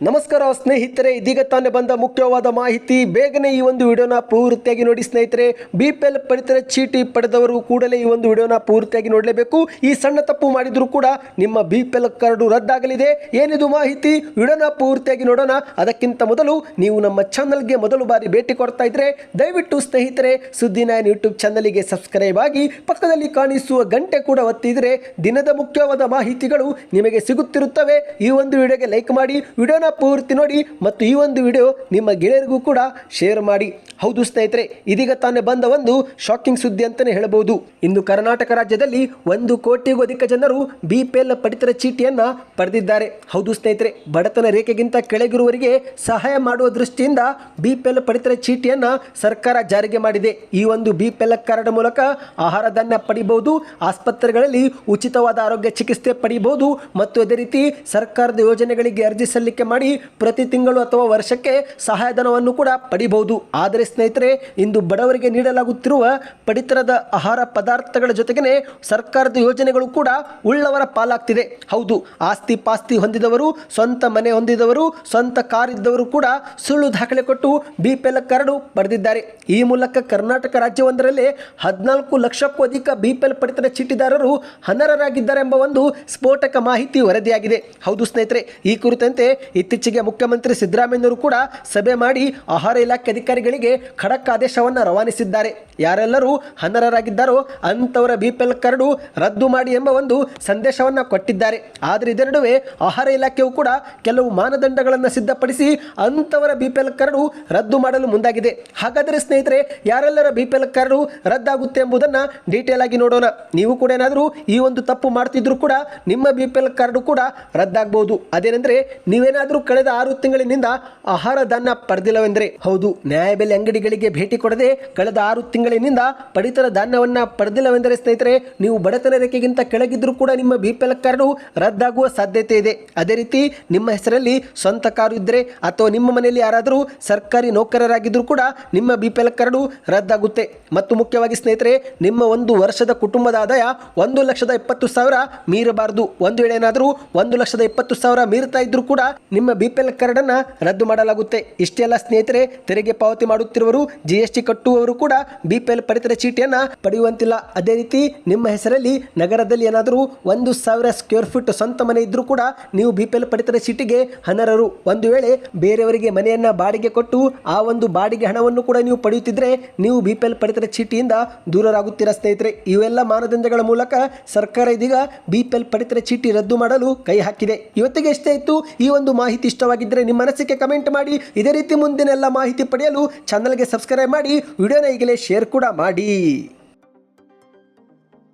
ನಮಸ್ಕಾರ ಸ್ನೇಹಿತರೆ, ಇದೀಗ ತಾನೇ ಬಂದ ಮುಖ್ಯವಾದ ಮಾಹಿತಿ. ಬೇಗನೆ ಈ ಒಂದು ವಿಡಿಯೋನ ಪೂರ್ತಿಯಾಗಿ ನೋಡಿ ಸ್ನೇಹಿತರೆ. ಬಿ ಪಿ ಎಲ್ ಪಡಿತರ ಚೀಟಿ ಪಡೆದವರು ಕೂಡಲೇ ಈ ಒಂದು ವಿಡಿಯೋನ ಪೂರ್ತಿಯಾಗಿ ನೋಡಲೇಬೇಕು. ಈ ಸಣ್ಣ ತಪ್ಪು ಮಾಡಿದರೂ ಕೂಡ ನಿಮ್ಮ ಬಿ ಪಿ ಎಲ್ ಕಾರ್ಡು ರದ್ದಾಗಲಿದೆ. ಏನಿದು ಮಾಹಿತಿ? ವಿಡಿಯೋನ ಪೂರ್ತಿಯಾಗಿ ನೋಡೋಣ. ಅದಕ್ಕಿಂತ ಮೊದಲು ನೀವು ನಮ್ಮ ಚಾನಲ್ಗೆ ಮೊದಲು ಬಾರಿ ಭೇಟಿ ಕೊಡ್ತಾ ಇದ್ರೆ, ದಯವಿಟ್ಟು ಸ್ನೇಹಿತರೆ, ಸುದ್ದಿ ನೈನ್ ಯೂಟ್ಯೂಬ್ ಚಾನಲ್ಗೆ ಸಬ್ಸ್ಕ್ರೈಬ್ ಆಗಿ ಪಕ್ಕದಲ್ಲಿ ಕಾಣಿಸುವ ಗಂಟೆ ಕೂಡ ಒತ್ತಿದ್ರೆ ದಿನದ ಮುಖ್ಯವಾದ ಮಾಹಿತಿಗಳು ನಿಮಗೆ ಸಿಗುತ್ತಿರುತ್ತವೆ. ಈ ಒಂದು ವಿಡಿಯೋಗೆ ಲೈಕ್ ಮಾಡಿ, ವಿಡಿಯೋನ ಪೂರ್ತಿ ನೋಡಿ ಮತ್ತು ಈ ಒಂದು ವಿಡಿಯೋ ನಿಮ್ಮ ಗೆಳೆಯರಿಗೂ ಕೂಡ ಶೇರ್ ಮಾಡಿ. ಹೌದು ಸ್ನೇಹಿತರೆ, ಇದೀಗ ತಾನೇ ಬಂದ ಒಂದು ಶಾಕಿಂಗ್ ಸುದ್ದಿ ಅಂತಲೇ ಹೇಳಬಹುದು. ಇಂದು ಕರ್ನಾಟಕ ರಾಜ್ಯದಲ್ಲಿ ಒಂದು ಕೋಟಿಗೂ ಅಧಿಕ ಜನರು ಬಿ ಪಿ ಎಲ್ ಪಡಿತರ ಚೀಟಿಯನ್ನ ಪಡೆದಿದ್ದಾರೆ. ಹೌದು ಸ್ನೇಹಿತರೆ, ಬಡತನ ರೇಖೆಗಿಂತ ಕೆಳಗಿರುವವರಿಗೆ ಸಹಾಯ ಮಾಡುವ ದೃಷ್ಟಿಯಿಂದ ಬಿ ಪಿ ಎಲ್ ಪಡಿತರ ಚೀಟಿಯನ್ನ ಸರ್ಕಾರ ಜಾರಿಗೆ ಮಾಡಿದೆ. ಈ ಒಂದು ಬಿ ಪಿ ಎಲ್ ಕಾರ್ಡ್ ಮೂಲಕ ಆಹಾರ ಧಾನ್ಯ ಪಡಿಬಹುದು, ಆಸ್ಪತ್ರೆಗಳಲ್ಲಿ ಉಚಿತವಾದ ಆರೋಗ್ಯ ಚಿಕಿತ್ಸೆ ಪಡೆಯಬಹುದು ಮತ್ತು ಅದೇ ರೀತಿ ಸರ್ಕಾರದ ಯೋಜನೆಗಳಿಗೆ ಅರ್ಜಿ ಸಲ್ಲಿಕೆ ಮಾಡಿ ಪ್ರತಿ ತಿಂಗಳು ಅಥವಾ ವರ್ಷಕ್ಕೆ ಸಹಾಯಧನವನ್ನು ಕೂಡ ಪಡಿಬಹುದು. ಆದರೆ ಸ್ನೇಹಿತರೆ, ಇಂದು ಬಡವರಿಗೆ ನೀಡಲಾಗುತ್ತಿರುವ ಪಡಿತರದ ಆಹಾರ ಪದಾರ್ಥಗಳ ಜೊತೆಗೇನೆ ಸರ್ಕಾರದ ಯೋಜನೆಗಳು ಕೂಡ ಉಳ್ಳವರ ಪಾಲಾಗ್ತಿದೆ. ಹೌದು, ಆಸ್ತಿ ಪಾಸ್ತಿ ಹೊಂದಿದವರು, ಸ್ವಂತ ಮನೆ ಹೊಂದಿದವರು, ಸ್ವಂತ ಕಾರ್ ಇದ್ದವರು ಕೂಡ ಸುಳ್ಳು ದಾಖಲೆ ಕೊಟ್ಟು ಬಿ ಪಿ ಎಲ್ ಕಾರ್ಡು ಪಡೆದಿದ್ದಾರೆ. ಈ ಮೂಲಕ ಕರ್ನಾಟಕ ರಾಜ್ಯವೊಂದರಲ್ಲಿ ಹದಿನಾಲ್ಕು ಲಕ್ಷಕ್ಕೂ ಅಧಿಕ ಬಿ ಪಡಿತರ ಚೀಟಿದಾರರು ಅನರ್ಹರಾಗಿದ್ದಾರೆ ಎಂಬ ಒಂದು ಸ್ಫೋಟಕ ಮಾಹಿತಿ ವರದಿಯಾಗಿದೆ. ಹೌದು ಸ್ನೇಹಿತರೆ, ಈ ಕುರಿತಂತೆ ಇತ್ತೀಚೆಗೆ ಮುಖ್ಯಮಂತ್ರಿ ಸಿದ್ದರಾಮಯ್ಯನವರು ಕೂಡ ಸಭೆ ಮಾಡಿ ಆಹಾರ ಇಲಾಖೆ ಅಧಿಕಾರಿಗಳಿಗೆ ಖಡಕ್ ಆದೇಶವನ್ನು ರವಾನಿಸಿದ್ದಾರೆ. ಯಾರೆಲ್ಲರೂ ಅನರ್ಹರಾಗಿದ್ದಾರೋ ಅಂಥವರ ಬಿ ಪಿ ರದ್ದು ಮಾಡಿ ಎಂಬ ಒಂದು ಸಂದೇಶವನ್ನು ಕೊಟ್ಟಿದ್ದಾರೆ. ಆದರೆ ಇದರ ನಡುವೆ ಆಹಾರ ಇಲಾಖೆಯು ಕೂಡ ಕೆಲವು ಮಾನದಂಡಗಳನ್ನು ಸಿದ್ಧಪಡಿಸಿ ಅಂಥವರ ಬಿ ಪಿ ರದ್ದು ಮಾಡಲು ಮುಂದಾಗಿದೆ. ಹಾಗಾದರೆ ಸ್ನೇಹಿತರೆ, ಯಾರೆಲ್ಲರ ಬಿ ಪಿ ಎಲ್ ಕಾರ್ಡು ರದ್ದಾಗುತ್ತೆ ಎಂಬುದನ್ನು ಡೀಟೇಲ್ ಆಗಿ ನೋಡೋಣ. ನೀವು ಕೂಡ ಏನಾದರೂ ಈ ಒಂದು ತಪ್ಪು ಮಾಡ್ತಿದ್ರು ಕೂಡ ನಿಮ್ಮ ಬಿ ಪಿ ಕೂಡ ರದ್ದಾಗಬಹುದು ಅದೇನೆಂದರೆ ನೀವೇನಾದರೂ ಕಳೆದ ಆರು ತಿಂಗಳಿನಿಂದ ಆಹಾರ ಧಾನ್ಯ ಪಡೆದಿಲ್ಲವೆಂದರೆ ಹೌದು, ನ್ಯಾಯಬೆಲೆ ಅಂಗಡಿಗಳಿಗೆ ಭೇಟಿ ಕೊಡದೆ ಕಳೆದ ಆರು ತಿಂಗಳಿನಿಂದ ಪಡಿತರ ಧಾನ್ಯವನ್ನ ಪಡೆದಿಲ್ಲವೆಂದರೆ ಸ್ನೇಹಿತರೆ, ನೀವು ಬಡತನ ರೇಖೆಗಿಂತ ಕೆಳಗಿದ್ರೂ ಕೂಡ ನಿಮ್ಮ ಬಿ ಪಿ ಕಾರ್ಡು ರದ್ದಾಗುವ ಸಾಧ್ಯತೆ ಇದೆ. ಅದೇ ರೀತಿ ನಿಮ್ಮ ಹೆಸರಲ್ಲಿ ಸ್ವಂತ ಕಾರು ಇದ್ದರೆ ಅಥವಾ ನಿಮ್ಮ ಮನೆಯಲ್ಲಿ ಯಾರಾದರೂ ಸರ್ಕಾರಿ ನೌಕರರಾಗಿದ್ದರೂ ಕೂಡ ನಿಮ್ಮ ಬಿ ಪಿ ಕಾರ್ಡು ರದ್ದಾಗುತ್ತೆ. ಮತ್ತು ಮುಖ್ಯವಾಗಿ ಸ್ನೇಹಿತರೆ, ನಿಮ್ಮ ಒಂದು ವರ್ಷದ ಕುಟುಂಬದ ಆದಾಯ ಒಂದು ಲಕ್ಷದ ಇಪ್ಪತ್ತು ಸಾವಿರ ಮೀರಬಾರದು. ಒಂದು ವೇಳೆ ಏನಾದರೂ ಒಂದು ಲಕ್ಷದ ಇಪ್ಪತ್ತು ಸಾವಿರ ಮೀರ್ತಾ ಇದ್ರೂ ಕೂಡ ನಿಮ್ಮ ಬಿ ಪಿ ಎಲ್ ಕಾರ್ಡನ್ನು ರದ್ದು ಮಾಡಲಾಗುತ್ತೆ. ಇಷ್ಟೆಲ್ಲ ಸ್ನೇಹಿತರೆ, ತೆರಿಗೆ ಪಾವತಿ ಮಾಡುತ್ತಿರುವರು ಜಿ ಎಸ್ ಟಿ ಕಟ್ಟುವವರು ಕೂಡ ಬಿ ಪಿ ಎಲ್ ಪಡಿತರ ಚೀಟಿಯನ್ನು ಪಡೆಯುವಂತಿಲ್ಲ. ಅದೇ ರೀತಿ ನಿಮ್ಮ ಹೆಸರಲ್ಲಿ ನಗರದಲ್ಲಿ ಏನಾದರೂ ಒಂದು ಸಾವಿರ ಸ್ಕ್ವೇರ್ ಫೀಟ್ ಸ್ವಂತ ಮನೆ ಇದ್ದರೂ ಕೂಡ ನೀವು ಬಿ ಪಿ ಎಲ್ ಪಡಿತರ ಚೀಟಿಗೆ ಹನರರು ಒಂದು ವೇಳೆ ಬೇರೆಯವರಿಗೆ ಮನೆಯನ್ನು ಬಾಡಿಗೆ ಕೊಟ್ಟು ಆ ಒಂದು ಬಾಡಿಗೆ ಹಣವನ್ನು ಕೂಡ ನೀವು ಪಡೆಯುತ್ತಿದ್ರೆ ನೀವು ಬಿ ಪಿ ಎಲ್ ಪಡಿತರ ಚೀಟಿಯಿಂದ ದೂರರಾಗುತ್ತೀರಾ ಸ್ನೇಹಿತರೆ? ಇವೆಲ್ಲ ಮಾನದಂಡಗಳ ಮೂಲಕ ಸರ್ಕಾರ ಇದೀಗ ಬಿ ಪಿ ಎಲ್ ಪಡಿತರ ಚೀಟಿ ರದ್ದು ಮಾಡಲು ಕೈ ಹಾಕಿದೆ. ಇವತ್ತಿಗೆ ಎಷ್ಟೇ ಇತ್ತು ಈ ಒಂದು ಮಾಹಿತಿ ಇಷ್ಟವಾಗಿದ್ದರೆ ನಿಮ್ಮ ಮನಸ್ಸಿಗೆ ಕಮೆಂಟ್ ಮಾಡಿ. ಇದೇ ರೀತಿ ಮುಂದಿನ ಎಲ್ಲ ಮಾಹಿತಿ ಪಡೆಯಲು ಚಾನಲ್ಗೆ ಸಬ್ಸ್ಕ್ರೈಬ್ ಮಾಡಿ. ವಿಡಿಯೋನ ಈಗಲೇ ಶೇರ್ ಕೂಡ ಮಾಡಿ.